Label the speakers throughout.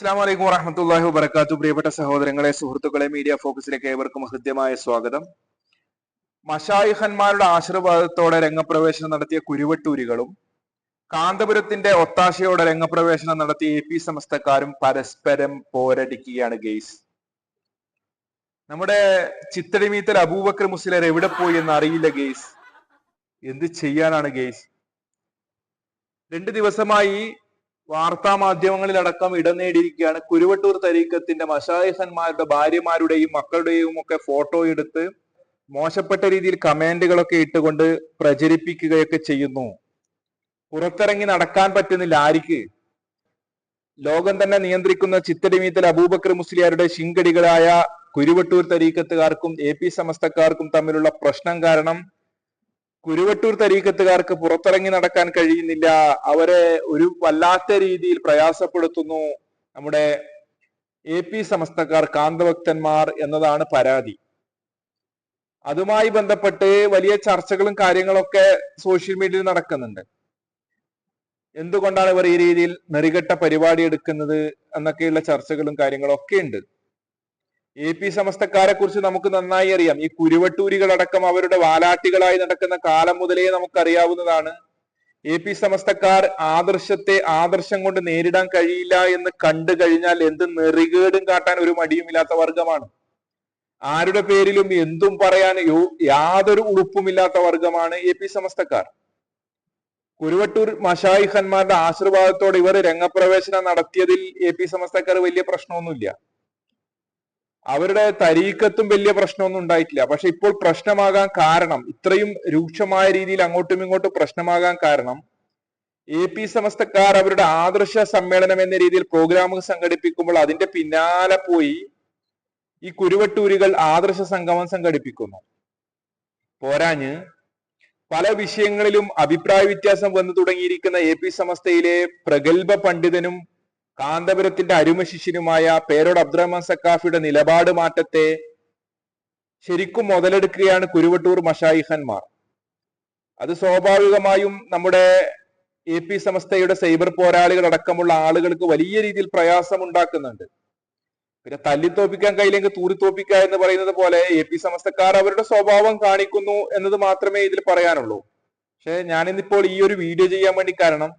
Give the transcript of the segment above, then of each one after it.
Speaker 1: അസ്സാം വലൈക്കും വറഹമത്തല്ലാഹി വബർക്കാത്തു പ്രിയപ്പെട്ട സഹോദരങ്ങളെ സുഹൃത്തുക്കളെ മീഡിയ ഫോക്കസിലേക്ക് ഏവർക്കും ഹൃദ്യമായ സ്വാഗതം. മഷായിഹന്മാരുടെ ആശീർവാദത്തോടെ രംഗപ്രവേശനം നടത്തിയ കുരുവട്ടൂരികളും കാന്തപുരത്തിന്റെ ഒത്താശയോടെ രംഗപ്രവേശനം നടത്തിയ എ പി സമസ്തക്കാരും പരസ്പരം പോരടിക്കുകയാണ് ഗെയ്സ്. നമ്മുടെ ചിത്തടിമീത്തൽ അബൂബക്കർ മുസ്ലിർ എവിടെ പോയി എന്ന് അറിയില്ല ഗെയ്സ്. എന്ത് ചെയ്യാനാണ് ഗെയ്സ്? രണ്ടു ദിവസമായി വാർത്താ മാധ്യമങ്ങളിലടക്കം ഇടം നേടിയിരിക്കുകയാണ്. കുരുവട്ടൂർ തരീക്കത്തിന്റെ മഷായിഹന്മാരുടെ ഭാര്യമാരുടെയും മക്കളുടെയും ഒക്കെ ഫോട്ടോ എടുത്ത് മോശപ്പെട്ട രീതിയിൽ കമാൻഡുകളൊക്കെ ഇട്ടുകൊണ്ട് പ്രചരിപ്പിക്കുകയൊക്കെ ചെയ്യുന്നു. പുറത്തിറങ്ങി നടക്കാൻ പറ്റുന്നില്ല ആർക്ക് ലോകം തന്നെ നിയന്ത്രിക്കുന്ന ചിത്തടിമീത്തൽ അബൂബക്കർ മുസ്ലിയാരുടെ ശിങ്കടികളായ കുരുവട്ടൂർ തരീക്കത്തുകാർക്കും എ പി സമസ്തക്കാർക്കും തമ്മിലുള്ള പ്രശ്നം കാരണം കുരുവട്ടൂർ തരീക്കത്തുകാർക്ക് പുറത്തിറങ്ങി നടക്കാൻ കഴിയുന്നില്ല. അവരെ ഒരു വല്ലാത്ത രീതിയിൽ പ്രയാസപ്പെടുത്തുന്നു നമ്മുടെ എ പി സമസ്തക്കാർ കാന്തഭക്തന്മാർ എന്നതാണ് പരാതി. അതുമായി ബന്ധപ്പെട്ട് വലിയ ചർച്ചകളും കാര്യങ്ങളൊക്കെ സോഷ്യൽ മീഡിയയിൽ നടക്കുന്നുണ്ട്. എന്തുകൊണ്ടാണ് ഇവർ ഈ രീതിയിൽ നെറികെട്ട പരിപാടി എടുക്കുന്നത് എന്നൊക്കെയുള്ള ചർച്ചകളും കാര്യങ്ങളും ഒക്കെ ഉണ്ട്. എ പി സമസ്തക്കാരെ കുറിച്ച് നമുക്ക് നന്നായി അറിയാം. ഈ കുരുവട്ടൂരികളടക്കം അവരുടെ വാലാട്ടികളായി നടക്കുന്ന കാലം മുതലേ നമുക്കറിയാവുന്നതാണ്. എ പി സമസ്തക്കാർ ആദർശത്തെ ആദർശം കൊണ്ട് നേരിടാൻ കഴിയില്ല എന്ന് കണ്ടു കഴിഞ്ഞാൽ എന്ത് നെറികേടും കാട്ടാൻ ഒരു മടിയുമില്ലാത്ത വർഗമാണ് ആരുടെ പേരിലും എന്തും പറയാൻ യാതൊരു ഉറുപ്പുമില്ലാത്ത വർഗമാണ് എ പി സമസ്തക്കാർ. കുരുവട്ടൂർ മഷായിഖന്മാരുടെ ആശീർവാദത്തോടെ ഇവർ രംഗപ്രവേശനം നടത്തിയതിൽ എ പി സമസ്തക്കാർ വലിയ പ്രശ്നമൊന്നുമില്ല. അവരുടെ തരീക്കത്തും വലിയ പ്രശ്നമൊന്നും ഉണ്ടായിട്ടില്ല. പക്ഷെ ഇപ്പോൾ പ്രശ്നമാകാൻ കാരണം ഇത്രയും രൂക്ഷമായ രീതിയിൽ അങ്ങോട്ടും ഇങ്ങോട്ടും പ്രശ്നമാകാൻ കാരണം എ പി സമസ്തക്കാർ അവരുടെ ആദർശ സമ്മേളനം എന്ന രീതിയിൽ പ്രോഗ്രാമുകൾ സംഘടിപ്പിക്കുമ്പോൾ അതിന്റെ പിന്നാലെ പോയി ഈ കുരുവട്ടൂരികൾ ആദർശ സംഗമം സംഘടിപ്പിക്കുന്നു. പോരാഞ്ഞ് പല വിഷയങ്ങളിലും അഭിപ്രായ വ്യത്യാസം വന്നു തുടങ്ങിയിരിക്കുന്ന എ പി സമസ്തയിലെ പ്രഗത്ഭ പണ്ഡിതനും കാന്തപുരത്തിന്റെ അരുമ ശിഷ്യനുമായ പേരോട് അബ്ദുറഹ്മാൻ സക്കാഫിയുടെ നിലപാട് മാറ്റത്തെ ശരിക്കും മുതലെടുക്കുകയാണ് കുരുവട്ടൂർ മഷായിഹന്മാർ അത് സ്വാഭാവികമായും നമ്മുടെ എ പി സമസ്തയുടെ സൈബർ പോരാളികൾ അടക്കമുള്ള ആളുകൾക്ക് വലിയ രീതിയിൽ പ്രയാസം ഉണ്ടാക്കുന്നുണ്ട് പിന്നെ തല്ലിത്തോപ്പിക്കാൻ കഴിയില്ലെങ്കിൽ തൂറിത്തോപ്പിക്ക എന്ന് പറയുന്നത് പോലെ എ പി സമസ്തക്കാർ അവരുടെ സ്വഭാവം കാണിക്കുന്നു എന്നത് മാത്രമേ ഇതിൽ പറയാനുള്ളൂ. പക്ഷെ ഞാനിന്നിപ്പോൾ ഈ ഒരു വീഡിയോ ചെയ്യാൻ വേണ്ടി കാരണം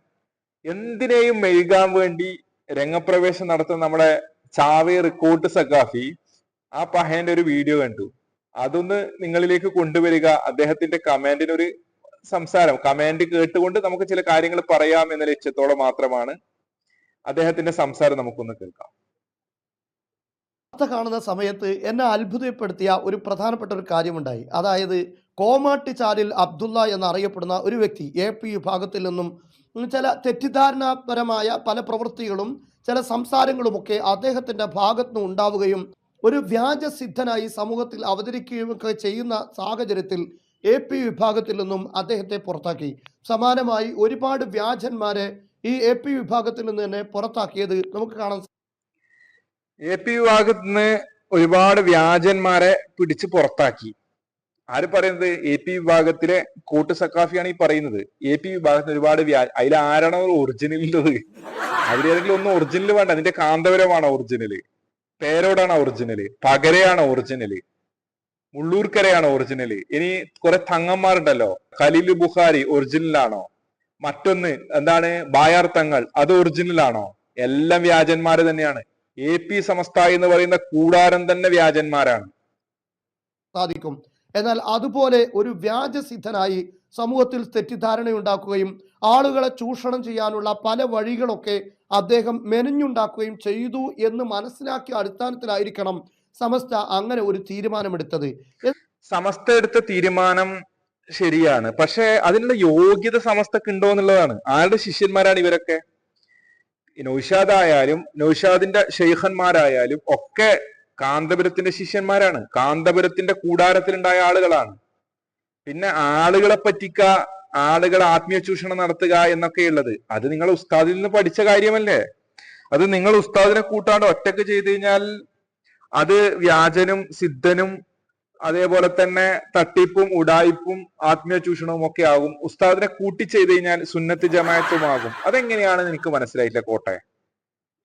Speaker 1: എന്തിനേയും മെഴുകാൻ വേണ്ടി രംഗപ്രവേശം നടത്തുന്ന നമ്മുടെ ചാവേ റിക്കോട്ട് സഖാഫി ആ പഹേന്റെ ഒരു വീഡിയോ കണ്ടു. അതൊന്ന് നിങ്ങളിലേക്ക് കൊണ്ടുവരിക. അദ്ദേഹത്തിന്റെ കമാൻഡിന് ഒരു സംസാരം കമാൻഡ് കേട്ടുകൊണ്ട് നമുക്ക് ചില കാര്യങ്ങൾ പറയാം എന്ന ലക്ഷ്യത്തോടെ മാത്രമാണ് അദ്ദേഹത്തിന്റെ സംസാരം നമുക്കൊന്ന് കേൾക്കാം.
Speaker 2: വാർത്ത കാണുന്ന സമയത്ത് എന്നെ അത്ഭുതപ്പെടുത്തിയ ഒരു പ്രധാനപ്പെട്ട ഒരു കാര്യമുണ്ടായി. അതായത് കോമാട്ടിച്ചാലിൽ അബ്ദുള്ള എന്നറിയപ്പെടുന്ന ഒരു വ്യക്തി എ പി വിഭാഗത്തിൽ നിന്നും ചില തെറ്റിദ്ധാരണാപരമായ പല പ്രവൃത്തികളും ചില സംസാരങ്ങളുമൊക്കെ അദ്ദേഹത്തിന്റെ ഭാഗത്തു നിന്ന് ഉണ്ടാവുകയും ഒരു വ്യാജസിദ്ധനായി സമൂഹത്തിൽ അവതരിക്കുകയും ഒക്കെ ചെയ്യുന്ന സാഹചര്യത്തിൽ എ പി വിഭാഗത്തിൽ നിന്നും അദ്ദേഹത്തെ പുറത്താക്കി. സമാനമായി ഒരുപാട് വ്യാജന്മാരെ ഈ എ പി വിഭാഗത്തിൽ നിന്ന് തന്നെ പുറത്താക്കിയത് നമുക്ക് കാണാൻ
Speaker 1: എ പി വിഭാഗത്തിൽ നിന്ന് ഒരുപാട് വ്യാജന്മാരെ പിടിച്ച് പുറത്താക്കി. ആര് പറയുന്നത്? എ പി വിഭാഗത്തിലെ കൂട്ട് സക്കാഫിയാണ് ഈ പറയുന്നത്. എ പി വിഭാഗത്തിന് ഒരുപാട് വ്യാ അതിൽ ആരാണ് ഒറിജിനൽ ഉള്ളത്? അതിലേതെങ്കിലും ഒന്നും ഒറിജിനൽ വേണ്ട. അതിന്റെ കാന്തപുരമാണ് ഒറിജിനൽ പേരോടാണ് ഒറിജിനൽ പകരയാണ് ഒറിജിനൽ മുള്ളൂർക്കരയാണ് ഒറിജിനൽ ഇനി കുറെ തങ്ങന്മാരുണ്ടല്ലോ. ഖലീൽ ബുഖാരി ഒറിജിനൽ ആണോ? മറ്റൊന്ന് എന്താണ്? ബായാർ തങ്ങൾ. അത് ഒറിജിനൽ ആണോ? എല്ലാം വ്യാജന്മാര് തന്നെയാണ്. എ പി സമസ്ത എന്ന് പറയുന്ന കൂടാരം തന്നെ വ്യാജന്മാരാണ്.
Speaker 2: സാധിക്കും. എന്നാൽ അതുപോലെ ഒരു വ്യാജസിദ്ധനായി സമൂഹത്തിൽ തെറ്റിദ്ധാരണയുണ്ടാക്കുകയും ആളുകളെ ചൂഷണം ചെയ്യാനുള്ള പല വഴികളൊക്കെ അദ്ദേഹം മെനഞ്ഞുണ്ടാക്കുകയും ചെയ്തു എന്ന് മനസ്സിലാക്കിയ അടിസ്ഥാനത്തിലായിരിക്കണം സമസ്ത അങ്ങനെ ഒരു തീരുമാനമെടുത്തത്.
Speaker 1: സമസ്ത എടുത്ത തീരുമാനം ശരിയാണ്. പക്ഷെ അതിനുള്ള യോഗ്യത സമസ്തക്ക് ഉണ്ടോ എന്നുള്ളതാണ്. ആരുടെ ശിഷ്യന്മാരാണ് ഇവരൊക്കെ? നൗഷാദ് ആയാലും നൗഷാദിന്റെ ഷെയ്ഖന്മാരായാലും ഒക്കെ കാന്തപുരത്തിന്റെ ശിഷ്യന്മാരാണ്. കാന്തപുരത്തിന്റെ കൂടാരത്തിലുണ്ടായ ആളുകളാണ്. പിന്നെ ആളുകളെ പറ്റിക്ക ആളുകളെ ആത്മീയ ചൂഷണം നടത്തുക എന്നൊക്കെയുള്ളത് അത് നിങ്ങൾ ഉസ്താദിൽ നിന്ന് പഠിച്ച കാര്യമല്ലേ? അത് നിങ്ങൾ ഉസ്താദിനെ കൂട്ടാണ്ട് ഒറ്റയ്ക്ക് ചെയ്തു കഴിഞ്ഞാൽ അത് വ്യാജനും സിദ്ധനും അതേപോലെ തന്നെ തട്ടിപ്പും ഉടായിപ്പും ആത്മീയ ചൂഷണവും ഒക്കെ ആകും. ഉസ്താദിനെ കൂട്ടി ചെയ്തു കഴിഞ്ഞാൽ സുന്നത്ത് ജമായത്തുമാകും അതെങ്ങനെയാണെന്ന് എനിക്ക് മനസ്സിലായില്ല കോട്ടെ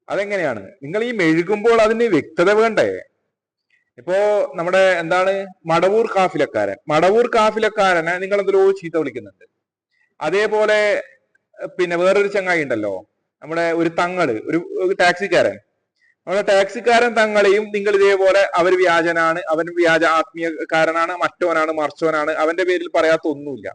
Speaker 1: അതെങ്ങനെയാണ്? നിങ്ങൾ ഈ മെഴുകുമ്പോൾ അതിന് വ്യക്തത വേണ്ടേ? ഇപ്പോ നമ്മുടെ എന്താണ്? മടവൂർ കാഫിലക്കാരൻ. മടവൂർ കാഫിലക്കാരനെ നിങ്ങൾ എന്തിലോ ചീത്ത വിളിക്കുന്നുണ്ട്. അതേപോലെ പിന്നെ വേറൊരു ചങ്ങായി ഉണ്ടല്ലോ. നമ്മുടെ ഒരു തങ്ങൾ ഒരു ടാക്സിക്കാരൻ. നമ്മുടെ ടാക്സിക്കാരൻ തങ്ങളെയും നിങ്ങൾ ഇതേപോലെ അവർ വ്യാജനാണ് അവൻ വ്യാജ ആത്മീയക്കാരനാണ് മറ്റവനാണ് മറിച്ചവനാണ് അവന്റെ പേരിൽ പറയാത്ത ഒന്നുമില്ല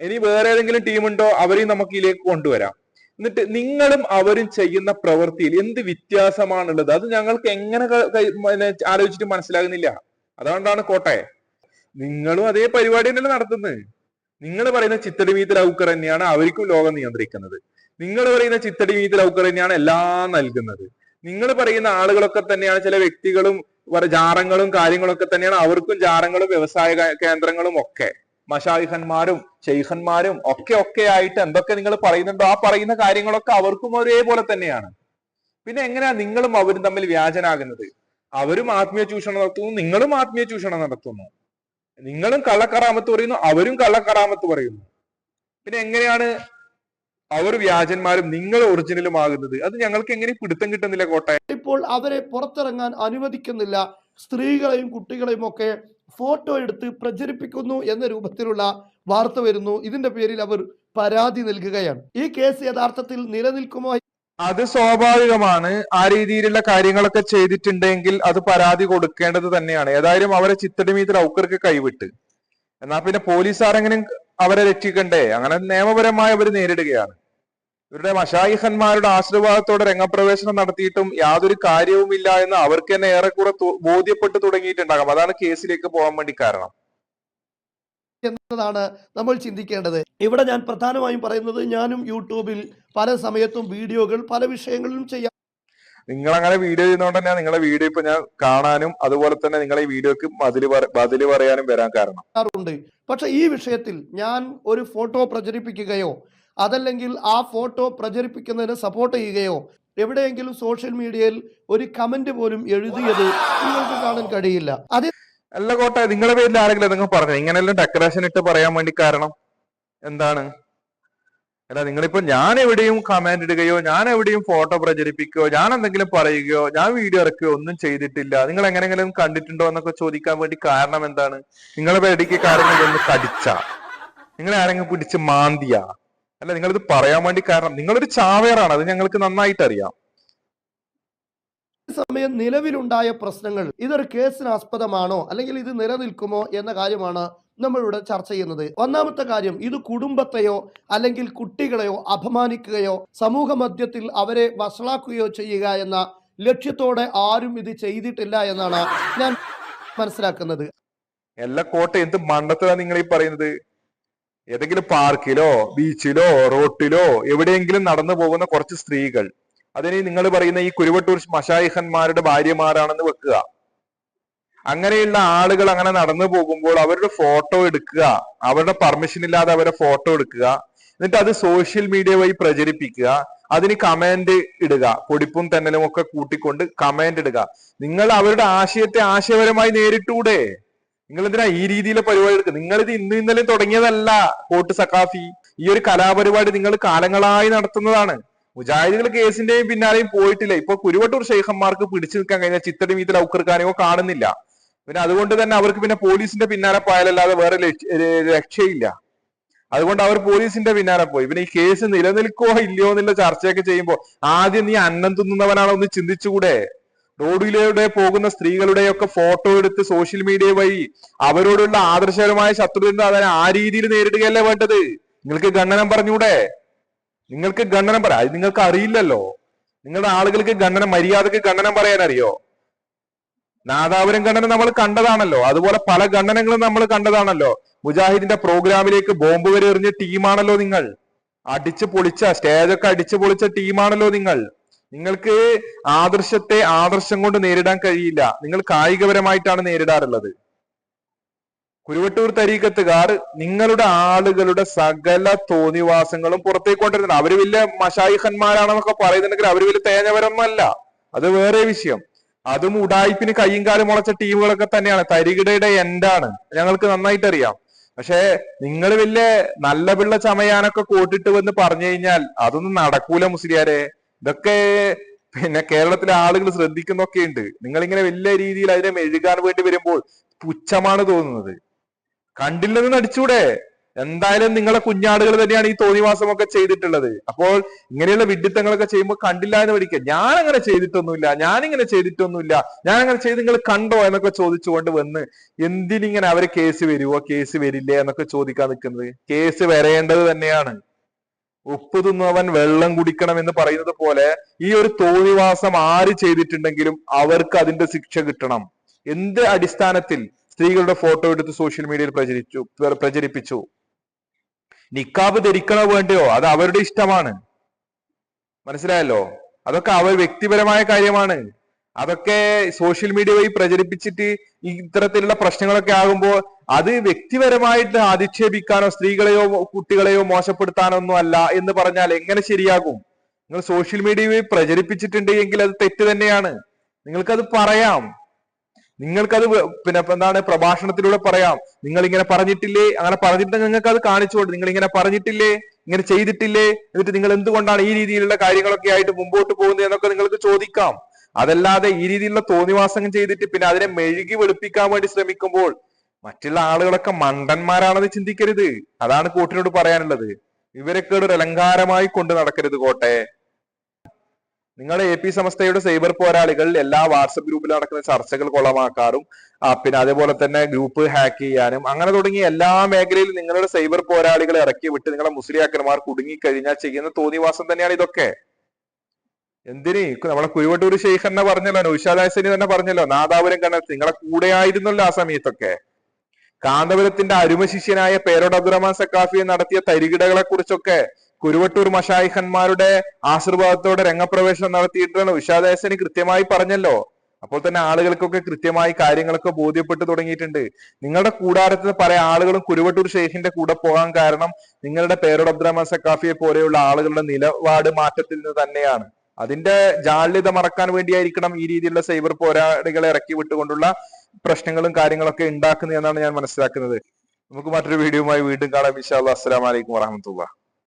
Speaker 1: ഇനി വേറെ ഏതെങ്കിലും ടീമുണ്ടോ അവരെയും നമുക്ക് ഇതിലേക്ക് കൊണ്ടുവരാം. എന്നിട്ട് നിങ്ങളും അവരും ചെയ്യുന്ന പ്രവൃത്തിയിൽ എന്ത് വ്യത്യാസമാണുള്ളത്? അത് ഞങ്ങൾക്ക് എങ്ങനെ ആലോചിച്ചിട്ട് മനസ്സിലാകുന്നില്ല. അതുകൊണ്ടാണ് കോട്ടെ നിങ്ങളും അതേ പരിപാടി തന്നെയാണ് നടത്തുന്നത്. നിങ്ങൾ പറയുന്ന ചിത്തടി മീത്തിൽ ഔക്കർ തന്നെയാണ് അവർക്കും ലോകം നിയന്ത്രിക്കുന്നത്. നിങ്ങൾ പറയുന്ന ചിത്തടി മീത്തിൽ ഔക്കർ തന്നെയാണ് എല്ലാം നൽകുന്നത്. നിങ്ങൾ പറയുന്ന ആളുകളൊക്കെ തന്നെയാണ് ചില വ്യക്തികളും ജാറങ്ങളും കാര്യങ്ങളൊക്കെ തന്നെയാണ് അവർക്കും ജാറങ്ങളും വ്യവസായ കേന്ദ്രങ്ങളും ഒക്കെ. മഷായിഹന്മാരും ഷെയ്ഖന്മാരും ഒക്കെ ഒക്കെ ആയിട്ട് എന്തൊക്കെ നിങ്ങൾ പറയുന്നുണ്ടോ ആ പറയുന്ന കാര്യങ്ങളൊക്കെ അവർക്കും ഒരേപോലെ തന്നെയാണ്. പിന്നെ എങ്ങനെയാ നിങ്ങളും അവരും തമ്മിൽ വ്യാജനാകുന്നത്? അവരും ആത്മീയ ചൂഷണം നടത്തുന്നു നിങ്ങളും ആത്മീയ ചൂഷണം നടത്തുന്നു. നിങ്ങളും കള്ളക്കറാമത്ത് പറയുന്നു അവരും കള്ളക്കറാമത്ത് പറയുന്നു. പിന്നെ എങ്ങനെയാണ് അവർ വ്യാജന്മാരും നിങ്ങൾ ഒറിജിനലും ആകുന്നത്? അത് ഞങ്ങൾക്ക് എങ്ങനെ പിടുത്തം കിട്ടുന്നില്ല കോട്ടയം?
Speaker 2: ഇപ്പോൾ അവരെ പുറത്തിറങ്ങാൻ അനുവദിക്കുന്നില്ല. സ്ത്രീകളെയും കുട്ടികളെയും ഒക്കെ ഫോട്ടോ എടുത്ത് പ്രചരിപ്പിക്കുന്നു എന്ന രൂപത്തിലുള്ള വാർത്ത വരുന്നു. ഇതിന്റെ പേരിൽ അവർ പരാതി നൽകുകയാണ്. ഈ കേസ് യഥാർത്ഥത്തിൽ നിലനിൽക്കുമോ?
Speaker 1: അത് സ്വാഭാവികമാണ്. ആ രീതിയിലുള്ള കാര്യങ്ങളൊക്കെ ചെയ്തിട്ടുണ്ടെങ്കിൽ അത് പരാതി കൊടുക്കേണ്ടത് തന്നെയാണ്. ഏതായാലും അവരെ ചിത്തടിമീത്തിൽ ഔക്കർക്ക് കൈവിട്ട്. എന്നാ പിന്നെ പോലീസ് ആരെങ്കിലും അവരെ രക്ഷിക്കണ്ടേ? അങ്ങനെ നിയമപരമായി അവർ നേരിടുകയാണ്. ഇവരുടെ മഷായിഹന്മാരുടെ ആശീർവാദത്തോടെ രംഗപ്രവേശനം നടത്തിയിട്ടും യാതൊരു കാര്യവുമില്ല എന്ന് അവർക്ക് തന്നെ ഏറെക്കുറെ ബോധ്യപ്പെട്ടു തുടങ്ങിയിട്ടുണ്ടാകാം. അതാണ് കേസിലേക്ക് പോകാൻ വേണ്ടി കാരണം.
Speaker 2: എന്നതാണ് നമ്മൾ ചിന്തിക്കേണ്ടത്. ഇവിടെ ഞാൻ പ്രധാനമായും പറയുന്നത് ഞാനും യൂട്യൂബിൽ പല സമയത്തും വീഡിയോകൾ പല വിഷയങ്ങളിലും ചെയ്യാം
Speaker 1: നിങ്ങൾ അങ്ങനെ വീഡിയോ ചെയ്യുന്നതുകൊണ്ട് തന്നെ നിങ്ങളെ വീഡിയോ ഇപ്പൊ ഞാൻ കാണാനും അതുപോലെ തന്നെ നിങ്ങളെ ഈ വീഡിയോക്ക് മതിൽ ബദൽ പറയാനും വരാൻ കാരണം.
Speaker 2: പക്ഷെ ഈ വിഷയത്തിൽ ഞാൻ ഒരു ഫോട്ടോ പ്രചരിപ്പിക്കുകയോ അതല്ലെങ്കിൽ ആ ഫോട്ടോ പ്രചരിപ്പിക്കുന്നതിന് സപ്പോർട്ട് ചെയ്യുകയോ? എവിടെയെങ്കിലും സോഷ്യൽ മീഡിയയിൽ ഒരു കമന്റ് പോലും എഴുതിയത് നിങ്ങൾക്ക് കാണാൻ കഴിയില്ല. അത്
Speaker 1: അല്ല കോട്ടെ നിങ്ങളുടെ പേരിൽ ആരെങ്കിലും നിങ്ങൾ പറഞ്ഞു? ഇങ്ങനെല്ലാം ഡെക്കറേഷൻ ഇട്ട് പറയാൻ വേണ്ടി കാരണം എന്താണ്? അല്ല നിങ്ങളിപ്പോ ഞാൻ എവിടെയും കമന്റ് ഇടുകയോ ഞാൻ എവിടെയും ഫോട്ടോ പ്രചരിപ്പിക്കുകയോ ഞാൻ എന്തെങ്കിലും പറയുകയോ ഞാൻ വീഡിയോ ഇറക്കുകയോ ഒന്നും ചെയ്തിട്ടില്ല. നിങ്ങൾ എങ്ങനെയെങ്കിലും കണ്ടിട്ടുണ്ടോ എന്നൊക്കെ ചോദിക്കാൻ വേണ്ടി കാരണം എന്താണ്? നിങ്ങളെ പേടിക്ക് കാര്യങ്ങൾ ഒന്ന് കടിച്ച. നിങ്ങളെ ആരെങ്കിലും പിടിച്ച് മാന്തിയ? അല്ല നിങ്ങളിത് പറയാൻ വേണ്ടി കാരണം നിങ്ങളൊരു ചാവേറാണ് അത് ഞങ്ങൾക്ക് നന്നായിട്ട് അറിയാം.
Speaker 2: സമയം നിലവിലുണ്ടായ പ്രശ്നങ്ങൾ ഇതൊരു കേസിന് ആസ്പദമാണോ അല്ലെങ്കിൽ ഇത് നിലനിൽക്കുമോ എന്ന കാര്യമാണ് നമ്മളിവിടെ ചർച്ച ചെയ്യുന്നത്. ഒന്നാമത്തെ കാര്യം ഇത് കുടുംബത്തെയോ അല്ലെങ്കിൽ കുട്ടികളെയോ അപമാനിക്കുകയോ സമൂഹ മധ്യത്തിൽ അവരെ വഷളാക്കുകയോ ചെയ്യുക എന്ന ലക്ഷ്യത്തോടെ ആരും ഇത് ചെയ്തിട്ടില്ല എന്നാണ് ഞാൻ മനസ്സിലാക്കുന്നത്.
Speaker 1: എല്ലാ കോട്ട എന്ത് മണ്ടത്തിലാണ് നിങ്ങൾ ഈ പറയുന്നത്? ഏതെങ്കിലും പാർക്കിലോ ബീച്ചിലോ റോട്ടിലോ എവിടെയെങ്കിലും നടന്നു പോകുന്ന കുറച്ച് സ്ത്രീകൾ. അതിന് നിങ്ങൾ പറയുന്ന ഈ കുരുവട്ടൂർ മഷായിഹന്മാരുടെ ഭാര്യമാരാണെന്ന് വെക്കുക. അങ്ങനെയുള്ള ആളുകൾ അങ്ങനെ നടന്നു പോകുമ്പോൾ അവരുടെ ഫോട്ടോ എടുക്കുക. അവരുടെ പെർമിഷൻ ഇല്ലാതെ അവരുടെ ഫോട്ടോ എടുക്കുക. എന്നിട്ട് അത് സോഷ്യൽ മീഡിയ വഴി പ്രചരിപ്പിക്കുക. അതിന് കമന്റ് ഇടുക. പൊടിപ്പും തെന്നലും ഒക്കെ കൂട്ടിക്കൊണ്ട് കമന്റ് ഇടുക. നിങ്ങൾ അവരുടെ ആശയത്തെ ആശയപരമായി നേരിട്ടൂടെ? നിങ്ങൾ എന്തിനാ ഈ രീതിയിലെ പരിപാടി എടുക്കുക നിങ്ങൾ ഇത് ഇന്നും ഇന്നലെ തുടങ്ങിയതല്ല കോട്ട് സക്കാഫി ഈ ഒരു കലാപരിപാടി നിങ്ങൾ കാലങ്ങളായി നടത്തുന്നതാണ്. മുജാഹിദുകൾ കേസിന്റെയും പിന്നാലെയും പോയിട്ടില്ല. ഇപ്പൊ കുരുവട്ടൂർ ഷെയ്ഖന്മാർക്ക് പിടിച്ചു നിൽക്കാൻ കഴിഞ്ഞാൽ ചിത്തടി മീത്തിൽ ഔക്കർക്കാനെയോ കാണുന്നില്ല. പിന്നെ അതുകൊണ്ട് തന്നെ അവർക്ക് പിന്നെ പോലീസിന്റെ പിന്നാലെ പോയാലല്ലാതെ വേറെ രക്ഷയില്ല. അതുകൊണ്ട് അവർ പോലീസിന്റെ പിന്നാലെ പോയി. പിന്നെ ഈ കേസ് നിലനിൽക്കോ ഇല്ലയോ എന്നുള്ള ചർച്ചയൊക്കെ ചെയ്യുമ്പോൾ ആദ്യം നീ അന്നം തിന്നുന്നവനാണോ ഒന്ന് ചിന്തിച്ചുകൂടെ. റോഡിലൂടെ പോകുന്ന സ്ത്രീകളുടെയൊക്കെ ഫോട്ടോ എടുത്ത് സോഷ്യൽ മീഡിയ വഴി അവരോടുള്ള ആദർശപരമായ ശത്രുത അതിനെ ആ രീതിയിൽ നേരിടുകയല്ലേ വേണ്ടത്? നിങ്ങൾക്ക് ഖണ്ഡനം പറഞ്ഞൂടെ? നിങ്ങൾക്ക് ഖണ്ഡനം പറ. അത് നിങ്ങൾക്ക് അറിയില്ലല്ലോ. നിങ്ങളുടെ ആളുകൾക്ക് ഖണ്ഡനം മര്യാദയ്ക്ക് ഖണ്ഡനം പറയാൻ അറിയോ നാദാപുരം ഖണ്ഡനം നമ്മൾ കണ്ടതാണല്ലോ. അതുപോലെ പല ഖണ്ഡനങ്ങളും നമ്മൾ കണ്ടതാണല്ലോ. മുജാഹിദിന്റെ പ്രോഗ്രാമിലേക്ക് ബോംബ് വരെ എറിഞ്ഞ ടീമാണല്ലോ നിങ്ങൾ. അടിച്ചു പൊളിച്ച സ്റ്റേജൊക്കെ അടിച്ചു പൊളിച്ച ടീമാണല്ലോ നിങ്ങൾ. നിങ്ങൾക്ക് ആദർശത്തെ ആദർശം കൊണ്ട് നേരിടാൻ കഴിയില്ല. നിങ്ങൾ കായികപരമായിട്ടാണ് നേരിടാറുള്ളത്. കുരുവട്ടൂർ തരീക്കത്തുകാർ നിങ്ങളുടെ ആളുകളുടെ സകല തോന്നിവാസങ്ങളും പുറത്തേക്ക് കൊണ്ടിരുന്നത് അവർ വലിയ മഷായിഖന്മാരാണെന്നൊക്കെ പറയുന്നുണ്ടെങ്കിൽ അവർ വലിയ തേഞ്ഞവരൊന്നല്ല അത് വേറെ വിഷയം. അതും ഉടായ്പിന് കയ്യും കാലും മുളച്ച ടീമുകളൊക്കെ തന്നെയാണ്. തരികിടയുടെ എൻഡാണ് ഞങ്ങൾക്ക് നന്നായിട്ട് അറിയാം പക്ഷേ നിങ്ങൾ വലിയ നല്ല പിള്ള ചമയാനൊക്കെ കോട്ടിട്ട് വന്ന് പറഞ്ഞു കഴിഞ്ഞാൽ അതൊന്നും നടക്കൂല മുസ്ലിയാരെ. ഇതൊക്കെ പിന്നെ കേരളത്തിലെ ആളുകൾ ശ്രദ്ധിക്കുന്നൊക്കെ ഉണ്ട് നിങ്ങൾ ഇങ്ങനെ വലിയ രീതിയിൽ അതിനെ മെഴുകാൻ വേണ്ടി വരുമ്പോൾ പുച്ഛമാണ് തോന്നുന്നത്. കണ്ടില്ലെന്ന് നടിച്ചൂടെ. എന്തായാലും നിങ്ങളെ കുഞ്ഞാടുകൾ തന്നെയാണ് ഈ തോന്നിവാസം ഒക്കെ ചെയ്തിട്ടുള്ളത്. അപ്പോൾ ഇങ്ങനെയുള്ള വിഡിത്തങ്ങളൊക്കെ ചെയ്യുമ്പോൾ കണ്ടില്ല എന്ന് പഠിക്കുക ഞാൻ അങ്ങനെ ചെയ്തിട്ടൊന്നുമില്ല. ഞാൻ ഇങ്ങനെ ചെയ്തിട്ടൊന്നുമില്ല. ഞാൻ അങ്ങനെ ചെയ്ത് നിങ്ങൾ കണ്ടോ എന്നൊക്കെ ചോദിച്ചുകൊണ്ട് വന്ന് എന്തിനിങ്ങനെ അവർ കേസ് വരുവോ? കേസ് വരില്ലേ എന്നൊക്കെ ചോദിക്കാൻ നിൽക്കുന്നത്. കേസ് വരേണ്ടത് തന്നെയാണ്. ഉപ്പ് തിന്നവൻ വെള്ളം കുടിക്കണം എന്ന് പറയുന്നത് പോലെ ഈ ഒരു തോന്നിവാസം ആര് ചെയ്തിട്ടുണ്ടെങ്കിലും അവർക്ക് അതിന്റെ ശിക്ഷ കിട്ടണം. എന്ത് അടിസ്ഥാനത്തിൽ സ്ത്രീകളുടെ ഫോട്ടോ എടുത്ത് സോഷ്യൽ മീഡിയയിൽ പ്രചരിച്ചു പ്ര- പ്രചരിപ്പിച്ചു? നിക്കാബ് ധരിക്കണോ വേണ്ടയോ? അത് അവരുടെ ഇഷ്ടമാണ്. മനസ്സിലായല്ലോ? അതൊക്കെ അവർ വ്യക്തിപരമായ കാര്യമാണ്. അതൊക്കെ സോഷ്യൽ മീഡിയ വഴി പ്രചരിപ്പിച്ചിട്ട് ഇത്തരത്തിലുള്ള പ്രശ്നങ്ങളൊക്കെ ആകുമ്പോൾ അത് വ്യക്തിപരമായിട്ട് അധിക്ഷേപിക്കാനോ സ്ത്രീകളെയോ കുട്ടികളെയോ മോശപ്പെടുത്താനോ ഒന്നും അല്ല എന്ന് പറഞ്ഞാൽ എങ്ങനെ ശരിയാകും? നിങ്ങൾ സോഷ്യൽ മീഡിയയിൽ പ്രചരിപ്പിച്ചിട്ടുണ്ട് എങ്കിൽ അത് തെറ്റ് തന്നെയാണ്. നിങ്ങൾക്കത് പറയാം. നിങ്ങൾക്കത് പിന്നെ എന്താണ് പ്രഭാഷണത്തിലൂടെ പറയാം. നിങ്ങൾ ഇങ്ങനെ പറഞ്ഞിട്ടില്ലേ? അങ്ങനെ പറഞ്ഞിട്ട് നിങ്ങൾക്ക് അത് കാണിച്ചുകൊണ്ട് നിങ്ങൾ ഇങ്ങനെ പറഞ്ഞിട്ടില്ലേ? ഇങ്ങനെ ചെയ്തിട്ടില്ലേ? എന്നിട്ട് നിങ്ങൾ എന്തുകൊണ്ടാണ് ഈ രീതിയിലുള്ള കാര്യങ്ങളൊക്കെ ആയിട്ട് മുമ്പോട്ട് പോകുന്നത് എന്നൊക്കെ നിങ്ങൾക്ക് ചോദിക്കാം. അതല്ലാതെ ഈ രീതിയിലുള്ള തോന്നിവാസങ്ങൾ ചെയ്തിട്ട് പിന്നെ അതിനെ മെഴുകി വെളുപ്പിക്കാൻ വേണ്ടി ശ്രമിക്കുമ്പോൾ മറ്റുള്ള ആളുകളൊക്കെ മണ്ടന്മാരാണെന്ന് ചിന്തിക്കരുത്. അതാണ് കോട്ടിനോട് പറയാനുള്ളത്. ഇവരൊക്കെ ഒരു അലങ്കാരമായി കൊണ്ട് നടക്കരുത് കോട്ടെ. നിങ്ങളുടെ എ പി സമസ്തയുടെ സൈബർ പോരാളികൾ എല്ലാ വാട്സപ്പ് ഗ്രൂപ്പിൽ നടക്കുന്ന ചർച്ചകൾ കൊളമാക്കാറും പിന്നെ അതേപോലെ തന്നെ ഗ്രൂപ്പ് ഹാക്ക് ചെയ്യാനും അങ്ങനെ തുടങ്ങിയ എല്ലാ മേഖലയിലും നിങ്ങളുടെ സൈബർ പോരാളികളെ ഇറക്കി വിട്ട് നിങ്ങളെ മുസ്ലിയാക്കന്മാർ കുടുങ്ങി കഴിഞ്ഞാൽ ചെയ്യുന്ന തോന്നിവാസം തന്നെയാണ് ഇതൊക്കെ. എന്തിന്? നമ്മളെ കുരുവട്ടൂർ ഷെയ്ഖ് പറഞ്ഞല്ലോ നൗഷാദ് തന്നെ പറഞ്ഞല്ലോ നാദാപുരം കണ്ണത്ത് നിങ്ങളെ കൂടെ ആയിരുന്നല്ലോ ആ സമയത്തൊക്കെ. കാന്തപുരത്തിന്റെ അരുമശിഷ്യനായ പേരോട് അബ്ദുറഹ്മാൻ സക്കാഫിയെ നടത്തിയ തരികിടകളെ കുറിച്ചൊക്കെ കുരുവട്ടൂർ മഷായിഖന്മാരുടെ ആശീർവാദത്തോടെ രംഗപ്രവേശനം നടത്തിയിട്ടാണ് ഉഷാദ് കൃത്യമായി പറഞ്ഞല്ലോ. അപ്പോൾ തന്നെ ആളുകൾക്കൊക്കെ കൃത്യമായി കാര്യങ്ങളൊക്കെ ബോധ്യപ്പെട്ടു തുടങ്ങിയിട്ടുണ്ട്. നിങ്ങളുടെ കൂടാരത്തിൽ പല ആളുകളും കുരുവട്ടൂർ ഷെയ്ഖിന്റെ കൂടെ പോകാൻ കാരണം നിങ്ങളുടെ പേരോട് അബ്ദുറഹ്മാൻ സക്കാഫിയെ പോലെയുള്ള ആളുകളുടെ നിലപാട് മാറ്റത്തിൽ നിന്ന് തന്നെയാണ്. അതിന്റെ ജാള്യത മറക്കാൻ വേണ്ടിയായിരിക്കണം ഈ രീതിയിലുള്ള സൈബർ പോരാളികളെ ഇറക്കി വിട്ടുകൊണ്ടുള്ള പ്രശ്നങ്ങളും കാര്യങ്ങളൊക്കെ ഉണ്ടാക്കുന്നത് എന്നാണ് ഞാൻ മനസ്സിലാക്കുന്നത്. നമുക്ക് മറ്റൊരു വീഡിയോയുമായി വീണ്ടും കാണാം. വിശാല അസ്സലാമലൈക്കും വറഹമത്തുള്ള